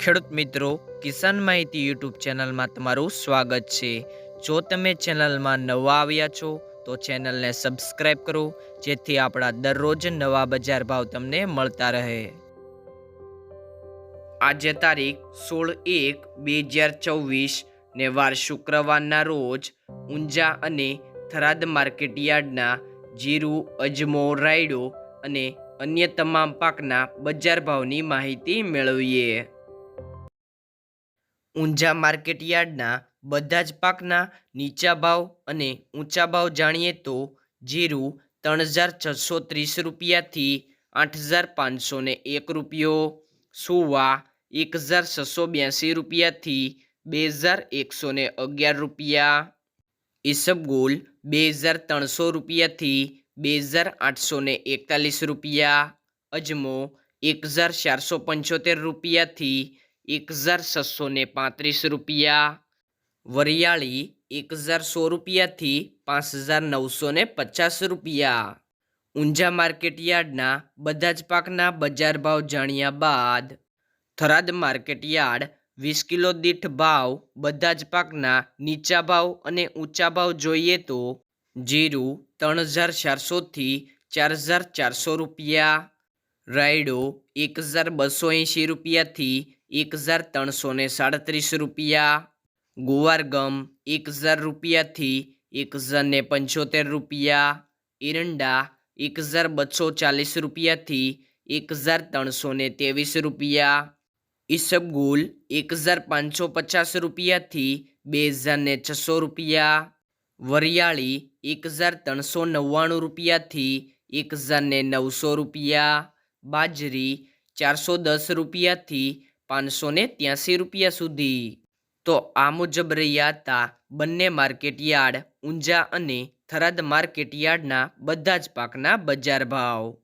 ખેડૂત મિત્રો, કિસાન માહિતી યુટ્યુબ ચેનલમાં તમારું સ્વાગત છે. જો તમે ચેનલમાં નવા આવ્યા છો, તો ચેનલને સબસ્ક્રાઈબ કરો, જેથી આપણા દરરોજ નવા બજાર ભાવ તમને મળતા રહે. આજે તારીખ સોળ એક બે હજાર ચોવીસ ને વાર શુક્રવારના રોજ ઊંઝા અને થરાદ માર્કેટ યાર્ડના જીરું, અજમો, રાયડો અને અન્ય તમામ પાકના બજાર ભાવની માહિતી મેળવીએ. ઊંઝા માર્કેટ યાર્ડના બધા જ પાકના નીચા ભાવ અને ઊંચા ભાવ જાણીએ તો જીરું ત્રણ હજાર છસો ત્રીસ રૂપિયાથી આઠ હજાર પાંચસો ને એક રૂપિયો, સુવા એક હજાર છસો બ્યાસી રૂપિયાથી બે હજાર એકસો ને અગિયાર રૂપિયા, ઈસબગુલ બે હજાર ત્રણસો રૂપિયાથી બે હજાર આઠસો ને એકતાલીસ રૂપિયા, અજમો એક હજાર ચારસો પંચોતેર રૂપિયાથી એક હજાર છસો ને પાંત્રીસ રૂપિયા. વરિયાળી એક હજાર સો રૂપિયાથી પાંચ હજાર નવસો ને પચાસ રૂપિયા. ઊંઝા માર્કેટ યાર્ડના બધા જ પાકના બજાર ભાવ જાણ્યા બાદ થરાદ માર્કેટ યાર્ડ વીસ કિલો દીઠ ભાવ, બધા જ પાકના નીચા ભાવ અને ઊંચા ભાવ જોઈએ તો જીરું ત્રણ હજાર ચારસોથી ચાર હજાર ચારસો રૂપિયા. રાયડો એક હજાર બસો એંશી રૂપિયાથી એક હજાર ત્રણસો સાડત્રીસ રૂપિયા. ગુવારગમ એક હજાર રૂપિયાથી એક હજાર પંચોતેર રૂપિયા. એરંડા એક હજાર બસો ચાલીસ રૂપિયાથી એક હજાર ત્રણસો ને ત્રેવીસ રૂપિયા. ઈસબગુલ એક હજાર પાંચસો પચાસ રૂપિયાથી બે હજાર છસો રૂપિયા. વરિયાળી એક હજાર ત્રણસો નવ્વાણું રૂપિયાથી એક હજાર નવસો રૂપિયા. બાજરી ચારસો દસ રૂપિયાથી પાંચસો ને ત્યાંસી રૂપિયા સુધી. તો આ મુજબ રહ્યા હતા બંને માર્કેટયાર્ડ ઊંઝા અને થરાદ માર્કેટ યાર્ડના બધા જ પાકના બજાર ભાવ.